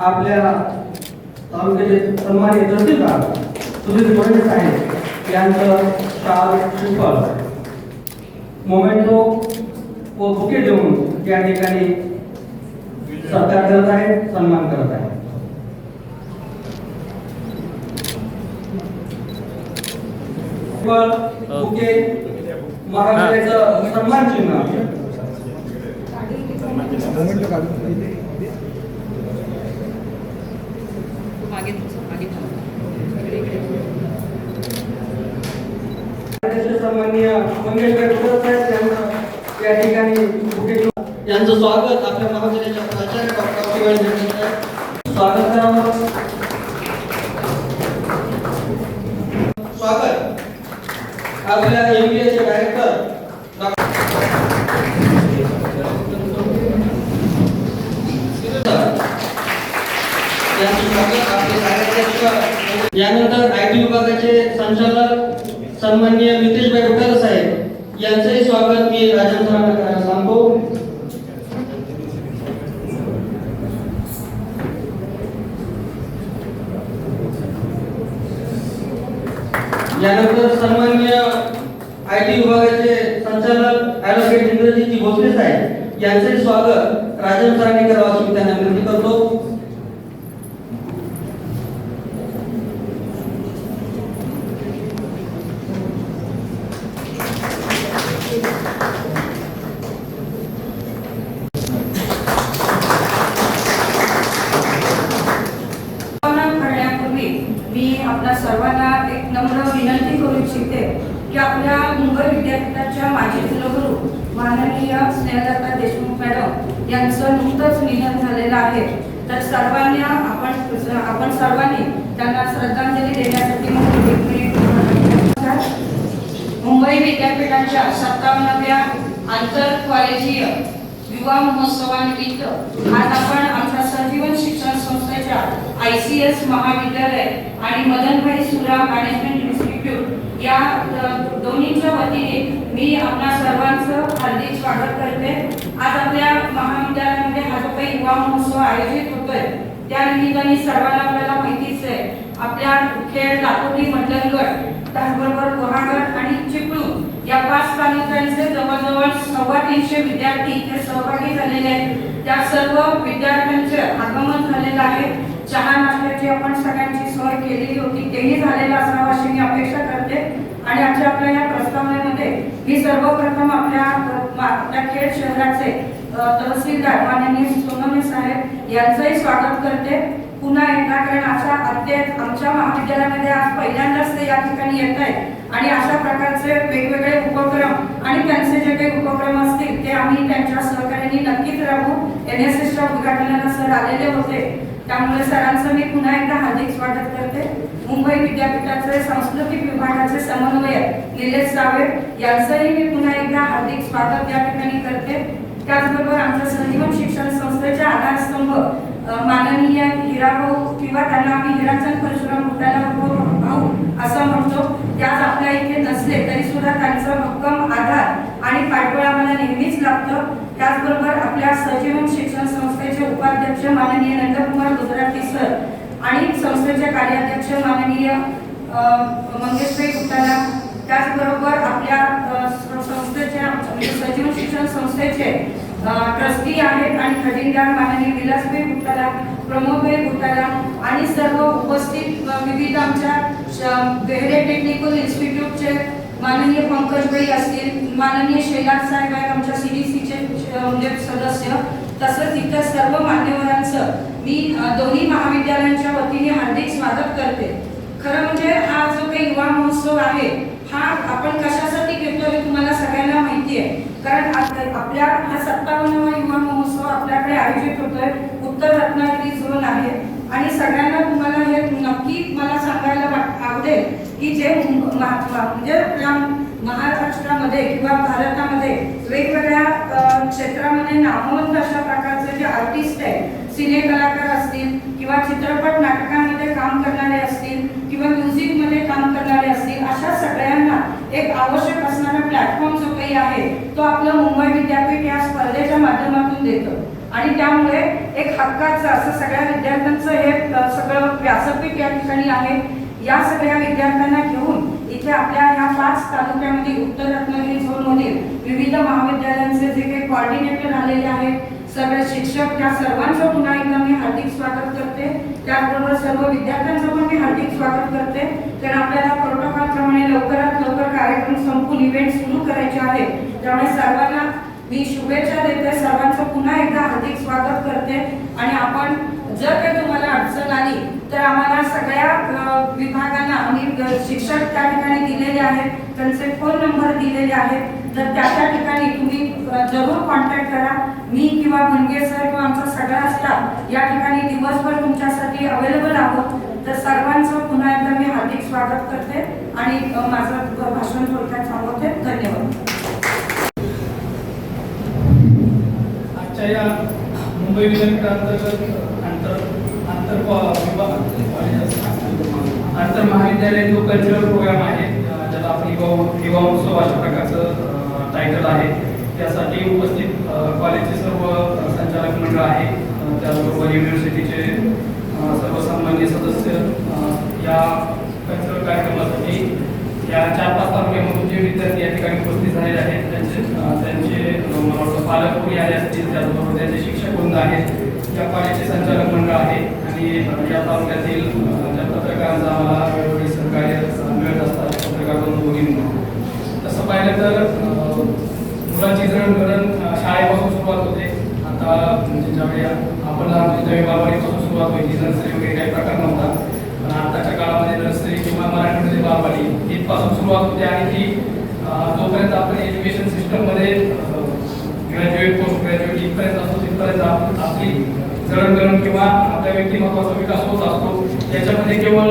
आपल्या तालुक्याचे सन्मानित तहसीलदार सुधीर फडणवीस साहेब यांचं शाल श्रीफळ मोमेंटो व बुके देऊन या ठिकाणी सत्कार करत आहे सन्मान करत आहे. बुके महाराष्ट्राचं सन्मान चिन्ह मागे मागे इकडे इकडे अध्यक्ष सन्माननीय मंगेशभाई साहेब यांचं या ठिकाणी यांचं स्वागत आपल्या महाविद्यालयाच्या प्राचार्य डॉक्टर शिवाय स्वागत करावं. स्वागत. आपल्या एमबीएचे डायरेक्टर यानंतर आय टी विभागाचे संचालक सन्माननीय मितेशभाई घोटाला साहेब यांचंही स्वागत मी राजन सरांना करायला सांगतो. यानंतर सन्माननीय आय टी विभागाचे संचालक ऍडव्होकेट इंद्रजितजी भोसले साहेब यांचंही स्वागत राजन सरांनी करावं अशी मी त्यांना विनंती करतो समाधान करण्यापूर्वी मी आपल्या सर्वांना एक नम्र विनंती करू इच्छिते की आपल्या मुंबई विद्यापीठाच्या माजी कुलगुरू माननीय स्नेहलता देशमुख मॅडम यांचं नुकतंच निधन झालेलं आहे. तर सर्वांनी आपण आपण सर्वांनी त्यांना श्रद्धांजली देण्यासाठी मुंबई विद्यापीठाच्या सत्तावन्नव्या आंतर कॉलेजीय युवा महोत्सवानिमित्त आज आपण आमच्या संजीवन शिक्षण संस्थेच्या आय सी एस महाविद्यालय आणि मदनभाई सुरा मॅनेजमेंट या दोन्हीच्या वतीने मी आपल्या सर्वांचं हार्दिक स्वागत करते. आज आपल्या महाविद्यालयामध्ये हा जो काही युवा महोत्सव आयोजित होतोय. त्या निमित्ताने सर्वांना आपल्याला माहितीच आहे आपल्या खेळ दापोली मंडलगड त्याचबरोबर कोहागड आणि चिपळूण या पाच तालुक्यांचे जवळजवळ सव्वा तीनशे विद्यार्थी इथे सहभागी झालेले आहेत. त्या सर्व विद्यार्थ्यांचे आगमन झालेलं आहे. चहा नाश्त्याची आपण सगळ्यांची सोय केलेली होती. तेही झालेलं असावं अशी मी अपेक्षा करते. आणि आजच्या आपल्या या प्रस्तावनेमध्ये मी सर्वप्रथम आपल्या आपल्या खेड शहराचे तहसीलदार माननीय सोनवणे साहेब यांचंही स्वागत करते. पुन्हा एकदा कारण अशा अत्यंत आमच्या महाविद्यालयामध्ये आज पहिल्यांदाच ते या ठिकाणी येत आहेत. आणि अशा प्रकारचे वेगवेगळे उपक्रम आणि त्यांचे जे काही उपक्रम असतील ते आम्ही त्यांच्या सहकार्याने नक्कीच राहू एन एस एसच्या उद्घाटनाला सर आलेले होते. त्यामुळे सरांचं मी पुन्हा एकदा हार्दिक स्वागत करते. मुंबई विद्यापीठाचे सांस्कृतिक विभागाचे समन्वयक निलेश सावे यांचंही मी पुन्हा एकदा हार्दिक स्वागत या ठिकाणी करते. त्याचबरोबर आमच्या संजीवन शिक्षण संस्थेचे आधारस्तंभ अ, माननीय हिराभाऊ किंवा त्यांना आम्ही हिराचंद परशुराम घोटाला भाऊ असं म्हणतो. त्याच आपल्या इथे नसले तरी सुद्धा त्यांचं भक्कम आधार आणि पाठबळ आम्हाला नेहमीच लागतं. त्याचबरोबर आपल्या सजीवन शिक्षण संस्थेचे उपाध्यक्ष माननीय नंदकुमार गुजराती सर आणि संस्थेचे कार्याध्यक्ष माननीय मंगेशभाई गुप्ताला त्याचबरोबर आपल्या संस्थेच्या म्हणजे सजीवन शिक्षण संस्थेचे ट्रस्टी आहेत आणि खजिनदार माननीय विलासभाई गुप्ताला प्रमोदभाई गुप्ताला आणि सर्व उपस्थित विविध आमच्या बेहरे टेक्निकल इन्स्टिट्यूटचे माननीय पंकजभाई असतील माननीय शेलाद साहेब आहेत आमच्या सी डी सीचे म्हणजे सदस्य. तसंच इतर सर्व मान्यवरांचं मी दोन्ही महाविद्यालयांच्या वतीने हार्दिक स्वागत करते. खरं म्हणजे हा जो काही युवा महोत्सव आहे हा आपण कशासाठी घेतो हे तुम्हाला सगळ्यांना माहिती आहे. कारण आपल्या हा सत्तावन्नवा युवा महोत्सव आपल्याकडे आयोजित होतोय. उत्तर रत्नागिरी झोन आहे. आणि सगळ्यांना तुम्हाला हे नक्की मला सांगायला आवडेल की जे म्हणजे महाराष्ट्रामध्ये किंवा भारतामध्ये वेगवेगळ्या क्षेत्रामध्ये नामवंत अशा प्रकारचे जे आर्टिस्ट आहेत सिने कलाकार असतील किंवा चित्रपट नाटकांमध्ये काम करणारे असतील किंवा म्युझिकमध्ये काम करणारे असतील अशा सगळ्यांना एक आवश्यक असणारा प्लॅटफॉर्म जो काही आहे तो आपलं मुंबई विद्यापीठ या स्पर्धेच्या माध्यमातून देतं. आणि त्यामुळे एक हक्काचं असं सगळ्या विद्यार्थ्यांचं हे सगळं व्यासपीठ या ठिकाणी आहे. या सगळ्या विद्यार्थ्यांना घेऊन इथे आपल्या ह्या पाच तालुक्यामध्ये उत्तर रत्नागिरी झोनमधील विविध महाविद्यालयांचे जे काही कॉर्डिनेटर आलेले आहेत सगळे शिक्षक त्या सर्वांचं पुन्हा एकदा मी हार्दिक स्वागत करते. त्याचबरोबर सर्व विद्यार्थ्यांचं पण मी हार्दिक स्वागत करते. कारण आपल्याला प्रोटोकॉलप्रमाणे लवकरात लवकर कार्यक्रम संपून इव्हेंट सुरू करायचे आहे त्यामुळे सर्वांना मी शुभेच्छा देते. सर्वांचं पुन्हा एकदा हार्दिक स्वागत करते. आणि आपण जर काही तुम्हाला अडचण आली तर आम्हाला सगळ्या विभागांना आम्ही शिक्षक त्या ठिकाणी दिलेले आहेत त्यांचे फोन नंबर दिलेले आहेत. तर त्या त्या ठिकाणी तुम्ही जरूर कॉन्टॅक्ट करा. मी किंवा भंगे सर किंवा आमचा सगळा स्टाफ या ठिकाणी दिवसभर तुमच्यासाठी अवेलेबल आहोत. तर सर्वांचं पुन्हा एकदा मी हार्दिक स्वागत करते आणि माझं भाषण थोडक्यात थांबवते. धन्यवाद. आजच्या या मुंबई विद्यापीठाअंतर्गत आंतर आंतर कॉ- विभाग कॉलेज आंतर जो कल्चरल प्रोग्राम आहे. ज्याला आपण युवा युवा उत्सव अशा प्रकारचं टायटल आहे. त्यासाठी उपस्थित कॉलेजचे सर्व संचालक मंडळ आहे. त्याचबरोबर युनिव्हर्सिटीचे सर्वसामान्य सदस्य या कल्चरल कार्यक्रमासाठी या चार पाच तालुक्यामधून जे विद्यार्थी या ठिकाणी उपस्थित झालेले आहेत त्यांचे त्यांचे मला वाटतं पालक कोणी आले असतील त्याचबरोबर त्यांचे शिक्षक वृंद आहेत. या कॉलेजचे संचालक मंडळ आहे आणि अं, या तालुक्यातील ज्या पत्रकारांचा आम्हाला वेळोवेळी सहकार्य मिळत असतात पत्रकार बंधू भगिनींना तसं पाहिलं तर मुलांची जडणघडण शाळेपासून सुरुवात होते. आता म्हणजे ज्यावेळी आपण लहान होतो त्यावेळी बालवाडीपासून सुरुवात व्हायची. नर्सरी वगैरे काही प्रकार नव्हता. पण आताच्या काळामध्ये नर्सरी किंवा मराठीमध्ये बालवाडी इथपासून सुरुवात होते आणि ती जोपर्यंत आपण एज्युकेशन सिस्टममध्ये ग्रॅज्युएट पोस्ट ग्रॅज्युएट इथपर्यंत असतो तिथपर्यंत आपली जडणघडण किंवा आपल्या व्यक्तिमत्वाचा विकास होत असतो. याच्यामध्ये केवळ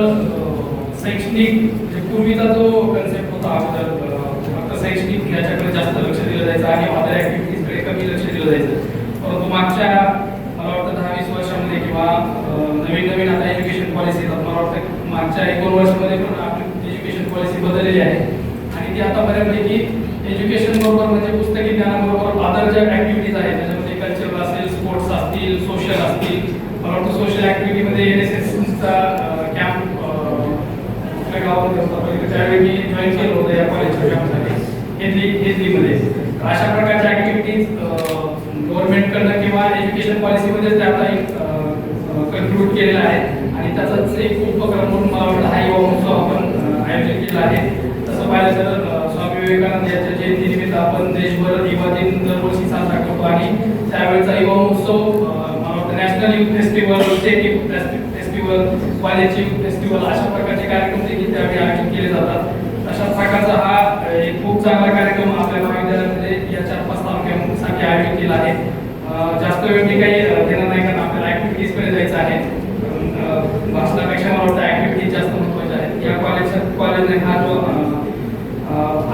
शैक्षणिक म्हणजे पूर्वीचा जो कन्सेप्ट होता अगोदर फक्त शैक्षणिक याच्याकडे जास्त लक्ष दिलं जायचं आणि अदर ऍक्टिव्हिटीजकडे कमी लक्ष दिलं जायचं. परंतु मागच्या मला वाटतं दहा वीस वर्षामध्ये किंवा नवीन नवीन आता एज्युकेशन पॉलिसी येतात. मला वाटतं मागच्या एक दोन वर्षामध्ये पण आपली एज्युकेशन पॉलिसी बदललेली आहे. आणि ती आता बऱ्यापैकी एज्युकेशन बरोबर म्हणजे पुस्तकी ज्ञानाबरोबर अदर ज्या ऍक्टिव्हिटीज आहेत स्पोर्ट्स असतील सोशल असतील मला वाटतं सोशल ॲक्टिव्हिटीमध्ये एन एस एसचा कॅम्प कुठल्या गावामध्ये असतो. त्यावेळी मी जॉईन केलं होतं या कॉलेजच्या कॅम्पसाठी हेदली हेदलीमध्ये अशा प्रकारच्या ॲक्टिव्हिटीज गव्हर्नमेंटकडनं किंवा एज्युकेशन पॉलिसीमध्ये त्या आता कन्क्लूड केलेला आहे. आणि त्याचाच एक उपक्रम म्हणून मला वाटतं हा युवा महोत्सव आपण आयोजित केला आहे. तसं पाहिलं तर स्वामी विवेकानंद यांच्या जयंतीनिमित्त आपण देशभर युवा दिन दरवर्षी साजरा करतो. आणि त्यावेळेचा युवा महोत्सव national youth festival state youth festival college youth festival अशा प्रकारचे कार्यक्रम देखील त्यावेळी आयोजित केले जातात. अशा प्रकारचा हा एक खूप चांगला कार्यक्रम आपल्या महाविद्यालयामध्ये या चार पाच तालुक्यांसाठी आयोजित केला आहे. जास्त वेळ मी काही देणार नाही कारण आपल्याला ॲक्टिव्हिटीजकडे जायचं आहे. भाषणापेक्षा मला वाटतं ॲक्टिव्हिटीज जास्त महत्त्वाच्या आहेत. या कॉलेजच्या कॉलेजने हा जो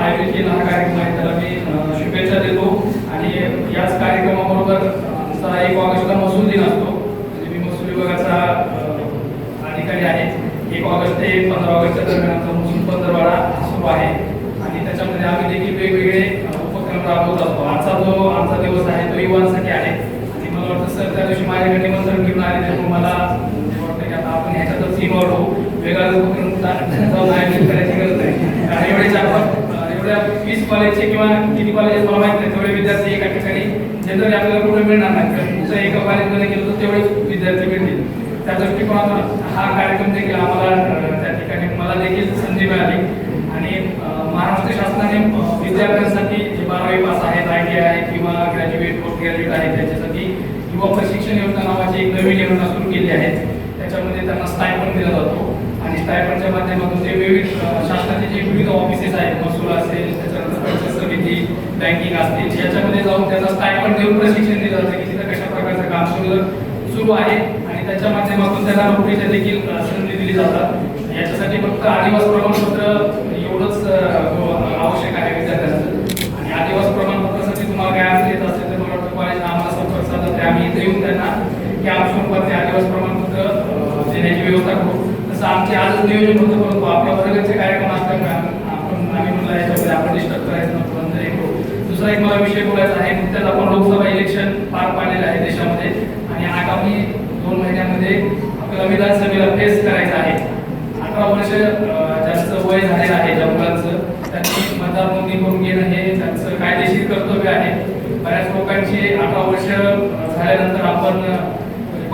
आयोजित केला हा कार्यक्रम आहे त्याला मी अं, शुभेच्छा देतो आणि याच कार्यक्रमाबरोबर आमचा एक ऑगस्टला महसूल दिन असतो म्हणजे मी महसूल विभागाचा अधिकारी आहे एक ऑगस्ट ते पंधरा ऑगस्टच्या दरम्यान आमचा महसूल पंधरवाडा सुरू आहे आणि त्याच्यामध्ये आम्ही देखील वेगवेगळे उपक्रम राबवत असतो आजचा जो आमचा दिवस आहे तो युवांसाठी आहे आणि मला वाटतं सर त्या दिवशी माझ्याकडे निमंत्रण घेऊन आले त्यामुळे मला वाटतं की आता आपण ह्याच्यातच सीम होऊ वेगळा उपक्रम आयोजित करायची गरज नाही कारण एवढे वीस कॉलेजचे किंवा किती कॉलेज मला नाही तेवढे विद्यार्थी एका ठिकाणी जनरली आपल्याला कुठे मिळणार नाही. तुमचं एका कॉलेजमध्ये गेलो तर तेवढेच विद्यार्थी मिळतील त्या दृष्टिकोनातून हा कार्यक्रम देखील आम्हाला त्या ठिकाणी मला देखील संधी मिळाली. आणि महाराष्ट्र शासनाने विद्यार्थ्यांसाठी जे बारावी पास आहेत आय टी आय किंवा ग्रॅज्युएट पोस्ट ग्रॅज्युएट आहे त्याच्यासाठी युवा प्रशिक्षण योजना नावाची एक नवीन योजना सुरू केली आहे. त्याच्यामध्ये त्यांना स्टायपण दिला जातो. आणि स्टायफंडच्या माध्यमातून जे विविध शासनाचे जे विविध ऑफिसेस आहेत महसूल असेल त्याच्यानंतर समिती बँकिंग असतील याच्यामध्ये जाऊन त्यांना स्टायफंड देऊन प्रशिक्षण दिलं जातं की तिथं कशा प्रकारचं काम सुरू सुरू आहे. आणि त्याच्या माध्यमातून त्यांना नोकरीच्या देखील संधी दिली जातात. याच्यासाठी फक्त आदिवास प्रमाणपत्र एवढंच आवश्यक आहे विद्यार्थ्यांचं. आणि आदिवास प्रमाणपत्रासाठी तुम्हाला काय असेल येत असेल तर मला वाटतं कॉलेज आम्हाला संपर्क साधा. ते आम्ही इथे येऊन त्यांना की आमच्या स्वरूपात ते आदिवास प्रमाणपत्र देण्याची व्यवस्था करू. तसं आमचे आजच नियोजन होतं परंतु आपल्या वर्गाचे कार्यक्रम असल्यामुळे आपण आम्ही म्हटलं याच्यामध्ये आपण डिस्टर्ब करायचं नको नंतर हे दुसरा एक मला विषय बोलायचा आहे नुकत्याच आपण लोकसभा इलेक्शन पार पाडलेलं आहे देशामध्ये आणि आगामी दोन महिन्यामध्ये आपल्याला विधानसभेला फेस करायचं आहे. अठरा वर्ष जास्त वय झालेलं आहे ज्या मुलांचं त्यांची मतदार नोंदणी करून घेणं हे त्यांचं कायदेशीर कर्तव्य आहे. बऱ्याच लोकांची अठरा वर्ष झाल्यानंतर आपण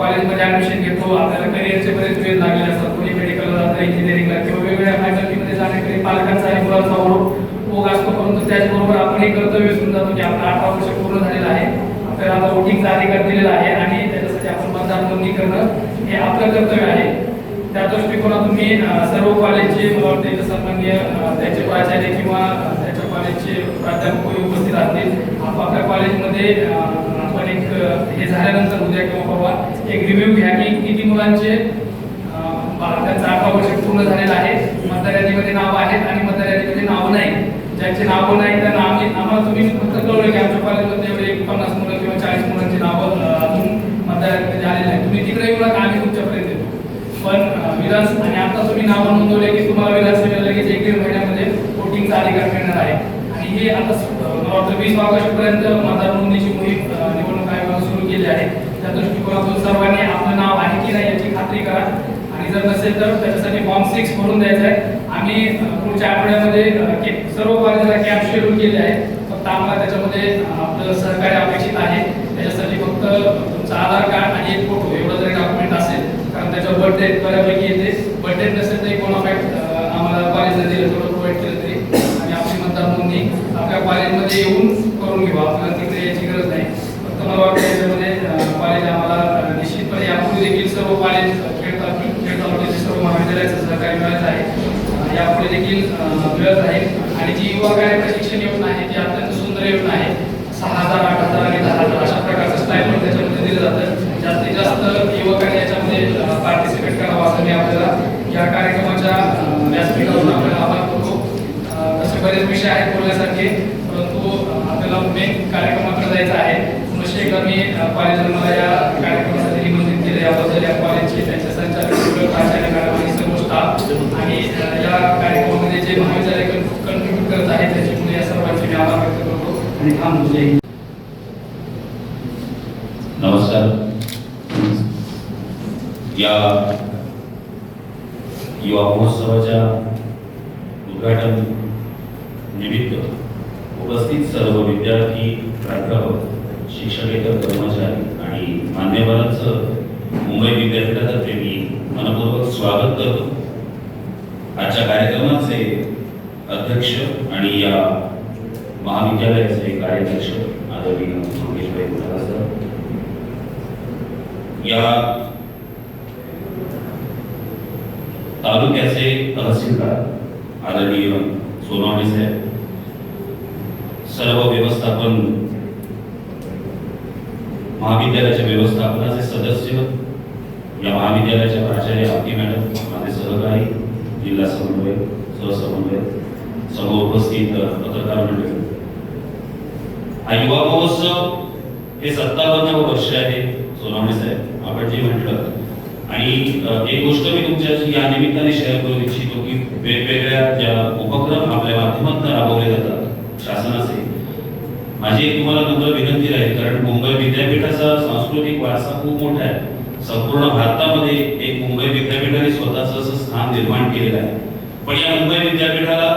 कॉलेजमध्ये ऍडमिशन घेतो आपल्याला करिअरचे बरेच वेळ लागलेले असतात. कोणी मेडिकलला जातं इंजिनिअरिंगला किंवा वेगवेगळ्या फॅकल्टीमध्ये जाण्याकडे पालकांचा आणि मुलांचा ओढ ओघ असतो परंतु त्याचबरोबर आपण हे कर्तव्य विसरून जातो की आपला अठरा वर्ष पूर्ण झालेलं आहे. आपल्याला आता वोटिंगचा अधिकार दिलेला आहे आणि त्याच्यासाठी आपण मतदान नोंदणी करणं हे आपलं कर्तव्य आहे. त्या दृष्टिकोनातून मी सर्व कॉलेजचे मला त्याचे प्राचार्य किंवा त्याच्या कॉलेजचे प्राध्यापक उपस्थित असतील. आपापल्या कॉलेजमध्ये हे झाल्यानंतर उद्या किंवा परवा एक रिव्ह्यू घ्या की किती मुलांचे अ, त्यांचं अठरा वर्ष पूर्ण झालेलं आहे. मतदार यादीमध्ये नाव आहेत आणि मतदार यादीमध्ये नाव नाही. ज्यांचे नावं नाही त्या नाव आम्हाला तुम्ही फक्त कळलं की आमच्या कॉलेजमध्ये एवढे एक पन्नास मुलं किंवा चाळीस मुलांची नावं अजून मतदार यादीमध्ये आलेले आहेत तुम्ही तिकडे येऊ नका आम्ही तुमच्यापर्यंत येतो. पण अ, विधान आणि आता तुम्ही नाव नोंदवले की तुम्हाला विधानसभेला लगेच एक दीड महिन्यामध्ये वोटिंगचा अधिकार मिळणार आहे. हे आता मला वाटतं वीस ऑगस्ट पर्यंत मतदार नोंदणीची मोहीम निवडणूक आयोगाने सुरू केली आहे. त्या दृष्टिकोनातून सर्वांनी आपलं नाव आहे की नाही याची खात्री करा. आणि जर नसेल तर त्याच्यासाठी फॉर्म सिक्स भरून द्यायचा आहे. आम्ही पुढच्या आठवड्यामध्ये सर्व कॉलेजला कॅम्प शेड्यूल केले आहे. फक्त आम्हाला त्याच्यामध्ये आपलं सहकार्य अपेक्षित आहे. त्याच्यासाठी फक्त तुमचं आधार कार्ड आणि एक फोटो एवढं जरी डॉक्युमेंट असेल कारण त्याच्यावर बर्थडे बऱ्यापैकी येते. बर्थडे नसेल तर एक आम्हाला कॉलेजला दिलं थोडं प्रोव्हाइड केलं तरी आणि आपली मतदार नोंदणी आपल्या कॉलेजमध्ये येऊन करून घेऊ. आपल्याला तिकडे याची गरज नाही. फक्त मला वाटतं याच्यामध्ये कॉलेज आम्हाला निश्चितपणे यापुढे देखील सर्व कॉलेज खेळ तालुके- खेळ तालुक्याचे सर्व महाविद्यालयाचं सहकार्य मिळत आहे. यापुढे देखील मिळत आहे. आणि जी युवा कार्य प्रशिक्षण योजना आहे ती अत्यंत सुंदर योजना आहे. सहा हजार आठ हजार आणि दहा हजार अशा प्रकारचं स्टायपंड त्याच्यामध्ये दिलं जातं. जास्तीत जास्त युवकांनी याच्यामध्ये पार्टिसिपेट करावं असं मी आपल्याला या कार्यक्रमाच्या व्यासपीठावरून आपल्याला आभार करतो. तसे बरेच विषय आहेत बोलण्यासारखे परंतु अ, आपल्याला मेन कार्यक्रमाकडे आहे. पुनश्च मी अ, कॉलेजला मला या कार्यक्रमासाठी निमंत्रित केलं. याबद्दल या कॉलेजचे त्यांचे संचालक सगळे मॅडम आणि सर्व स्टाफ आणि या कार्यक्रमामध्ये जे महाविद्यालय कन्ट्रीब्यूट करत आहेत त्याच्यामुळे या सर्वांचे मी आभार व्यक्त करतो. आणि थांबतो जय हिंद. नमस्कार. या युवा महोत्सवाच्या उद्घाटन निमित्त उपस्थित सर्व विद्यार्थी प्राध्यापक शिक्षकेतर कर्मचारी आणि मान्यवरांचं मुंबई विद्यापीठातर्फे मी मनपूर्वक स्वागत करतो. आजच्या कार्यक्रमाचे अध्यक्ष आणि या महाविद्यालयाचे कार्याध्यक्ष आदरणीय मंगेशभाई गुलाब सर या तालुक्याचे तहसीलदार आदरणीय सोनावणे साहेब सर्व व्यवस्थापन महाविद्यालयाच्या व्यवस्थापनाचे सदस्य या महाविद्यालयाच्या प्राचार्य आपकी मॅडम माझे सहकारी जिल्हा समन्वय सहसमन्वय सर्व उपस्थित पत्रकार मंडळी. हा युवा महोत्सव हे सत्तावन्न वर्ष आहे सोनावणे साहेब. आपण जे म्हटलं. आणि एक गोष्ट मी तुमच्याशी या निमित्ताने शेअर करू इच्छितो की वेगवेगळ्या ज्या उपक्रम आपल्या माध्यमातून राबवले जातात शासनाचे. माझी एक तुम्हाला नम्र विनंती राहील कारण मुंबई विद्यापीठाचा सांस्कृतिक वारसा खूप मोठा आहे. संपूर्ण भारतामध्ये एक मुंबई विद्यापीठाने स्वतःचं असं स्थान निर्माण केलेलं आहे. पण या मुंबई विद्यापीठाला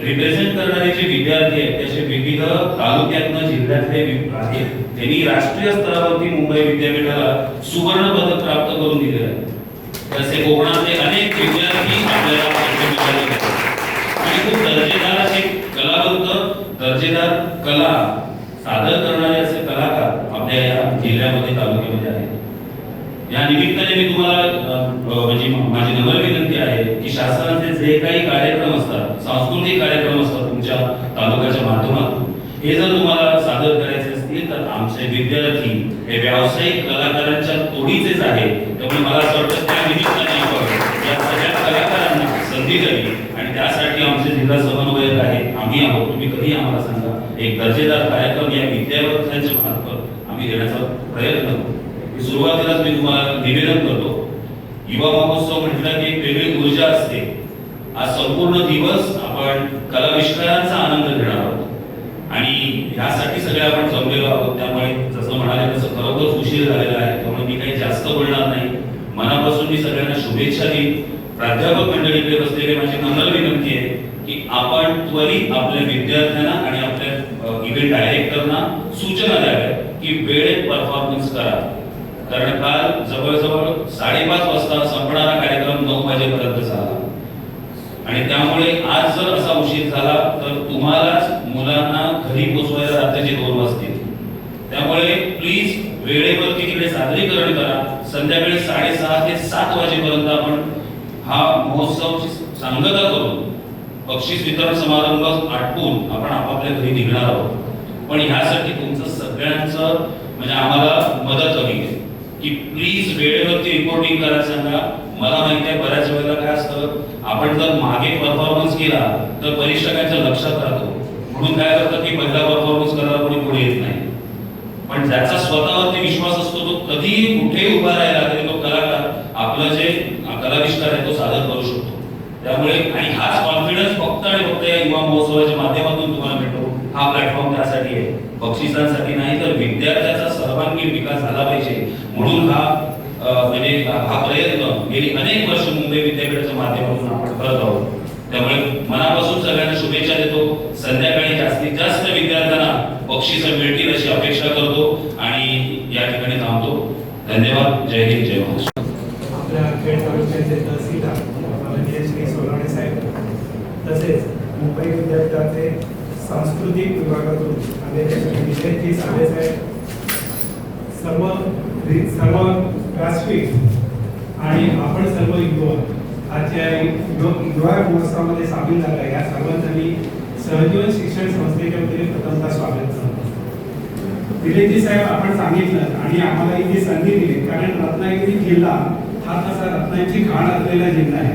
रिप्रेझेंट करणारे जे विद्यार्थी आहेत त्याचे विविध तालुक्यातनं जिल्ह्यातले आहेत त्यांनी राष्ट्रीय स्तरावरती मुंबई विद्यापीठाला सुवर्ण पदक प्राप्त करून दिलेलं आहे. तसे कोकणातले अनेक विद्यार्थी आपल्याला आणि खूप दर्जेदार असे कलावंत दर्जेदार कला सादर करणारे असे कलाकार आपल्या या जिल्ह्यामध्ये तालुक्यामध्ये आहेत. या निमित्ताने मी तुम्हाला म्हणजे माझी नम्र विनंती आहे की शासनाचे जे काही कार्यक्रम असतात सांस्कृतिक कार्यक्रम असतात तुमच्या तालुक्याच्या माध्यमातून हे जर तुम्हाला सादर करायचे असतील तर आमचे विद्यार्थी हे व्यावसायिक कलाकारांच्या तोडीचेच आहे त्यामुळे मला असं वाटतं त्या निमित्ताने या सगळ्या कलाकारांना संधी द्यावी. आणि त्यासाठी आमचे जिल्हा समन्वयक आहेत आम्ही आहोत तुम्ही कधी आम्हाला सांगा. एक दर्जेदार कार्यक्रम या विद्यार्थ्यांच्या मार्फत आम्ही देण्याचा प्रयत्न करतो. सुरुवातीलाच मी तुम्हाला निवेदन करतो युवा महोत्सव म्हटलं की एक वेगळी ऊर्जा असते. आज संपूर्ण दिवस आपण कलाविष्कारांचा आनंद घेणार आहोत. आणि ह्यासाठी सगळे आपण जमलेलो आहोत. त्यामुळे जसं म्हणाले तसं खरोखरच उशीर झालेला आहे. त्यामुळे मी काही जास्त बोलणार नाही. मनापासून मी सगळ्यांना शुभेच्छा देईन. प्राध्यापक मंडळीकडे बसलेले माझी नम्र विनंती आहे की आपण त्वरित आपल्या विद्यार्थ्यांना आणि आपल्या इव्हेंट डायरेक्टरना सूचना द्याव्या की वेळेत परफॉर्मन्स करा. कारण काल जवळजवळ साडेपाच वाजता संपणारा कार्यक्रम नऊ वाजेपर्यंत झाला. आणि त्यामुळे आज जर असा उशीर झाला तर तुम्हालाच मुलांना घरी पोचवायला रात्रीचे दोन वाजतील. त्यामुळे प्लीज वेळेवरती तिकडे सादरीकरण करा. संध्याकाळी साडेसहा ते सात वाजेपर्यंत आपण हा महोत्सव सांगता करून बक्षीस वितरण समारंभ आटपून आपण आपापल्या घरी निघणार आहोत. पण ह्यासाठी तुमचं सगळ्यांचं म्हणजे आम्हाला मदत हवी आहे. की प्लीज वेळेवरती रिपोर्टिंग करायला सांगा. मला माहिती आहे बऱ्याच वेळेला काय असतं आपण जर मागे परफॉर्मन्स केला तर परीक्षकांच्या लक्षात राहतो. म्हणून काय करतात की पहिला परफॉर्मन्स करायला कोणी पुढे येत नाही. पण ज्याचा स्वतःवरती विश्वास असतो तो कधीही कुठेही उभा राहिला तरी तो कलाकार आपलं जे कलाविष्कार आहे तो सादर करू शकतो. त्यामुळे आणि हाच कॉन्फिडन्स फक्त आणि फक्त या युवा महोत्सवाच्या माध्यमातून तुम्हाला मिळतो. हा प्लॅटफॉर्म त्यासाठी आहे. बक्षिसांसाठी नाही तर विद्यार्थ्याचा सर्वांगीण विकास झाला पाहिजे. म्हणून हा म्हणजे हा प्रयत्न गेली अनेक वर्ष मुंबई विद्यापीठाच्या माध्यमातून आपण करत आहोत. त्यामुळे मनापासून सगळ्यांना शुभेच्छा देतो. संध्याकाळी जास्तीत जास्त विद्यार्थ्यांना बक्षिस मिळतील अशी अपेक्षा करतो आणि या ठिकाणी थांबतो. धन्यवाद. जय हिंद जय महाराष्ट्र आपल्या खेड तालुक्याचे तहसीलदार माननीय श्री सोलाणे साहेब तसेच मुंबई विद्यापीठाचे सांस्कृतिक विभागातून विषयाची श्री सर्व सर्व राष्ट्रीय आणि आपण सर्व युवक आजच्या युवा महोत्सवामध्ये सामील झाला. या सर्वांचं मी सहजीवन शिक्षण संस्थेच्या वतीने प्रथमतः स्वागत करतो. दिलेजी साहेब आपण सांगितलं आणि आम्हाला ही संधी दिली कारण रत्नागिरी जिल्हा हा तसा रत्नांची घाण असलेला जिल्हा आहे.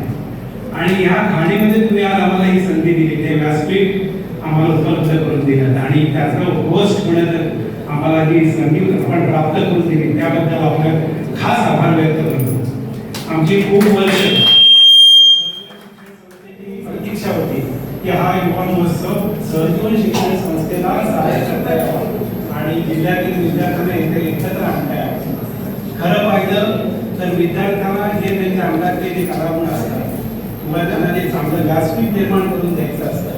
आणि या घाणीमध्ये तुम्ही आज आम्हाला ही संधी दिली. ते व्यासपीठ आम्हाला उपलब्ध करून दिलं. आणि त्याचं होस्ट होण्याचं आम्हाला जी संधी आपण प्राप्त करून दिली. त्याबद्दल आपण खास आभार व्यक्त करतो. आमची खूप वर्ष प्रतीक्षा होती की हा युवा महोत्सव सहजीवन शिक्षण संस्थेला सहाय्य करता यावा आणि जिल्ह्यातील विद्यार्थ्यांना इथे एकत्र आणता यावं. खरं पाहिलं तर विद्यार्थ्यांना जे त्यांचे अंगातले जे कलागुण असतात किंवा चांगलं व्यासपीठ निर्माण करून द्यायचं असतं.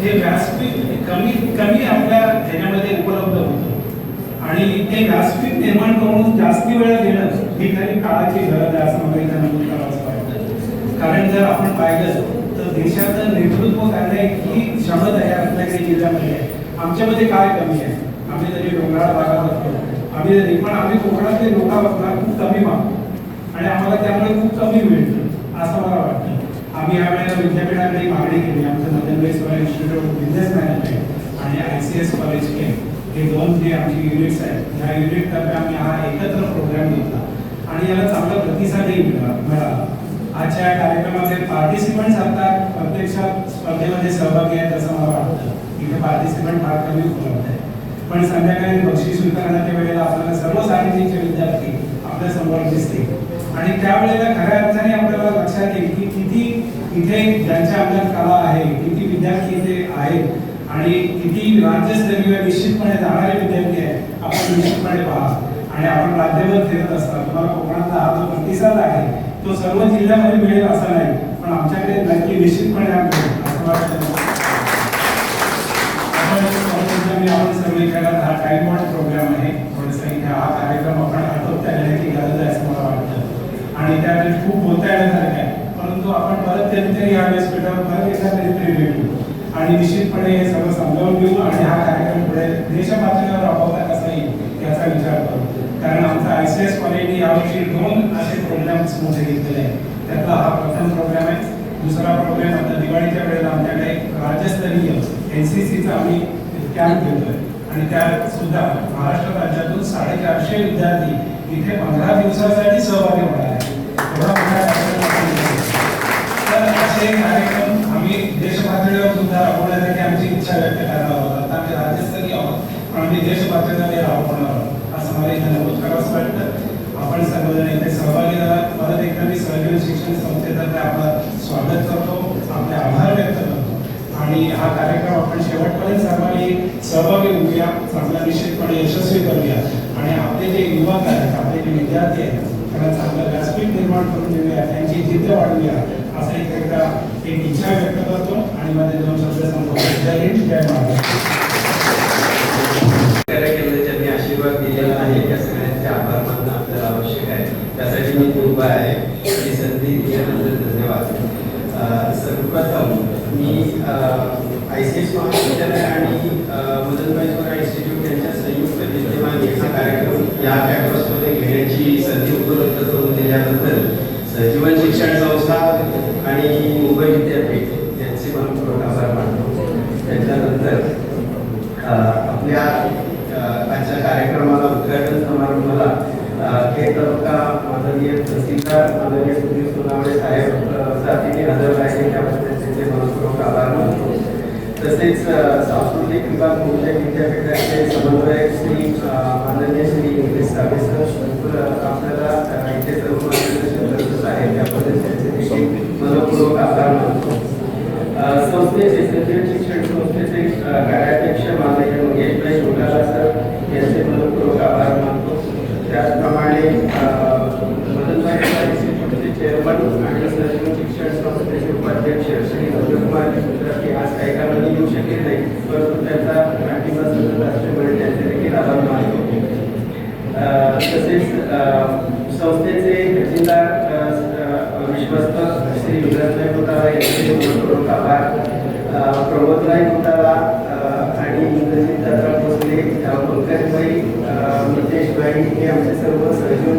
हे व्यासपीठ कमी कमी आपल्या ह्याच्यामध्ये उपलब्ध होतं. आणि ते व्यासपीठ निर्माण करून जास्ती वेळा देणं ही काही काळाची गरज आहे असं मला इथं नमूद करावं वाटतं. कारण जर आपण पाहिलं तर देशाचं नेतृत्व करण्याची क्षमता आहे रत्नागिरी जिल्ह्यामध्ये आहे. आमच्यामध्ये काय कमी आहे? आम्ही जरी डोंगराळ भागात असतो आम्ही जरी पण आम्ही कोकणातले लोक खूप कमी मागतो. आणि आम्हाला त्यामुळे खूप कमी मिळतं असं मला वाटतं. आम्ही यावेळेला विद्यापीठाकडे मागणी केली. आमचं Nandanbai institute of business management आणि आय सी एस कॉलेज के हे दोन जे आमची युनिट्स आहेत या युनिटतर्फे आम्ही हा एकत्र प्रोग्राम घेतला. आणि याला चांगला प्रतिसादही मिळाला. मिळाला. आजच्या या कार्यक्रमाचे पार्टिसिपंट्स आता प्रत्यक्षात स्पर्धेमध्ये सहभागी आहेत असं मला वाटतं. इथे पार्टिसिपंट फार कमी उपलब्ध आहे पण संध्याकाळी बक्षीस वितरणाच्या वेळेला आपल्याला सर्व साहित्यचे विद्यार्थी आपल्यासमोर दिसतील. आणि त्यावेळेला खऱ्या अर्थाने आपल्याला लक्षात येईल की किती इथे ज्यांच्या अंगात कला आहे किती विद्यार्थी इथे आहेत आणि किती राज्यस्तरीय निश्चितपणे जाणारे विद्यार्थी आहेत आपण निश्चितपणे पहा. आणि आपण राज्यभर फिरत असतात. तुम्हाला कोकणातला हा जो प्रतिसाद आहे तो सर्व जिल्ह्यामध्ये मिळेल असा नाही. पण आमच्याकडे नक्की निश्चितपणे असं वाटतं आपण सर्व एखादा हा टाइम बॉन्ड प्रोग्राम आहे. थोडंसं इथे हा कार्यक्रम आपण आटोपता घेण्याची गरज आहे असं मला वाटतं. आणि त्यावेळी खूप बोलता येण्यासारखं आहे परंतु आपण परत कधीतरी या व्यासपीठावर परत एकदा कधीतरी भेटू आणि निश्चितपणे हे सगळं समजावून घेऊ आणि हा कार्यक्रम पुढे देशपातळीवर राबवता कसा येईल याचा विचार करू. कारण आमचा आय सी एस कॉलेजने यावर्षी दोन असे प्रोग्राम्स मोठे घेतलेले आहेत. त्यातला हा प्रथम प्रोग्राम आहे. दुसरा प्रोग्राम आता दिवाळीच्या वेळेला आमच्याकडे राज्यस्तरीय एन सी सीचा आम्ही कॅम्प घेतोय. आणि त्यात सुद्धा महाराष्ट्र राज्यातून साडेचारशे विद्यार्थी इथे पंधरा दिवसासाठी सहभागी होणार आहे असे कार्यक्रम आम्ही देशपातळीवर सुद्धा राबवण्यासाठी आमची इच्छा व्यक्त करणार आहोत. आता आम्ही राज्यस्तरीय आहोत. पण आम्ही देशपातळीवर राबवणार आहोत. असं मला इथे नमूद करावंच वाटतं. आपण सर्वजण इथे सहभागी झाला परत एकदा मी सहजीवन शिक्षण संस्थेतर्फे आपलं स्वागत करतो. आपले आभार व्यक्त करतो. आणि हा कार्यक्रम आपण शेवटपर्यंत सर्वांनी सहभागी होऊया. चांगला निश्चितपणे यशस्वी करूया. आणि आपले जे युवक आहेत आपले जे विद्यार्थी आहेत त्यांना चांगलं व्यासपीठ निर्माण करून देऊया. त्यांची जिद्द वाढवूया. असा एक एकदा एक इच्छा व्यक्त करतो आणि माझे दोन शब्द संपवतो जय हिंद जय महाराष्ट्र कार्य केलं ज्यांनी आशीर्वाद दिलेला आहे त्या सगळ्यांचे आभार मानणं आपल्याला आवश्यक आहे त्यासाठी मी उभा आहे ही संधी दिल्याबद्दल धन्यवाद अं, सर्वप्रथम मी आय सी एस महाविद्यालय आणि अं, मदनबाई जोरा इन्स्टिट्यूट यांच्या संयुक्त विद्यमाने हा कार्यक्रम या कॅम्पसमध्ये घेण्याची संधी उपलब्ध करून दिल्याबद्दल सजीवन शिक्षण संस्था आणि मुंबई विद्यापीठ यांचे मनपूर्वक आभार मानतो त्याच्यानंतर अ, आपल्या अ, आजच्या कार्यक्रमाला उद्घाटन समारंभाला अ, खेड तालुका माननीय तहसीलदार माननीय सुधीर सोनावणे साहेब अ, साथीने हजर राहिले त्याबद्दल त्यांचे मनपूर्वक आभार मानतो तसेच अ, सांस्कृतिक विभाग मुंबई विद्यापीठाचे श्री अ, माननीय श्री निलेश साबे सर आपल्याला इथे सर्व मार्गदर्शन आहे त्याबद्दल त्यांचे देखील मनपूर्वक आभार मानतो संस्थेचे सजीव शिक्षण संस्थेचे कार्याध्यक्ष माननीय मंगेशभाई घोटाला सर यांचे मनपूर्वक आभार मानतो त्याचप्रमाणे अ, मदनबाई पवार इन्स्टिट्यूटचे चेअरमन आणि सजीव शिक्षण संस्थेचे उपाध्यक्ष श्री रविकुमार मिश्रा हे आज काही कारणाने येऊ शकले नाही परंतु त्यांचा पाठिंबा सतत असल्यामुळे त्यांचे देखील आभार मानतो अ, तसेच संस्थेचे जिल्हा विश्वस्त श्री विलासभाई घोटाला यांचे मनपूर्वक आभार प्रमोदराय प्रमोदभाई आणि इंद्रजित दादा भोसले पंकजभाई नितेशभाई हे आमचे सर्व सहयोग